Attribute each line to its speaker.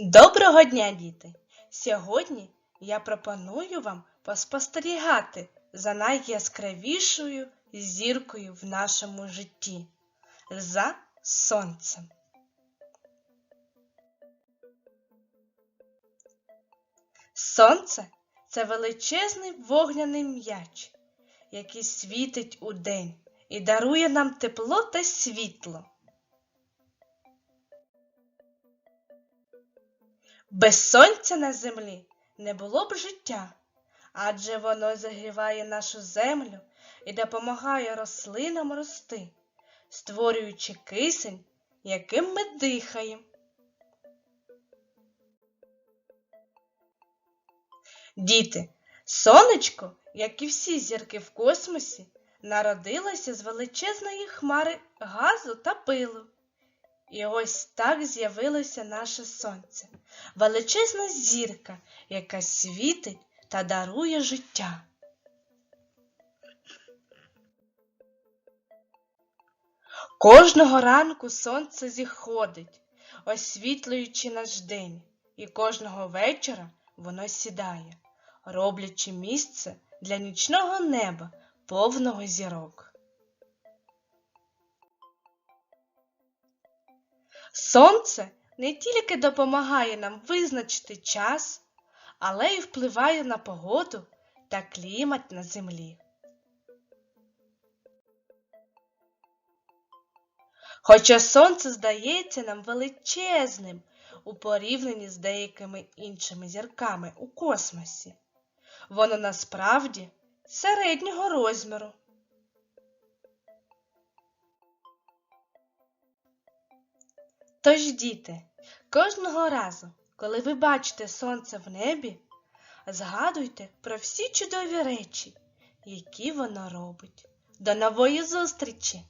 Speaker 1: Доброго дня, діти! Сьогодні я пропоную вам поспостерігати за найяскравішою зіркою в нашому житті за сонцем. Сонце це величезний вогняний м'яч, який світить у день і дарує нам тепло та світло. Без сонця на землі не було б життя, адже воно загріває нашу землю і допомагає рослинам рости, створюючи кисень, яким ми дихаємо. Діти, сонечко, як і всі зірки в космосі, народилося з величезної хмари газу та пилу. І ось так з'явилося наше сонце, величезна зірка, яка світить та дарує життя. Кожного ранку сонце зіходить, освітлюючи наш день, і кожного вечора воно сідає, роблячи місце для нічного неба, повного зірок. Сонце не тільки допомагає нам визначити час, але й впливає на погоду та клімат на землі. Хоча сонце здається нам величезним у порівнянні з деякими іншими зірками у космосі, воно насправді середнього розміру. Тож, діти, кожного разу, коли ви бачите сонце в небі, згадуйте про всі чудові речі, які воно робить. До нової зустрічі!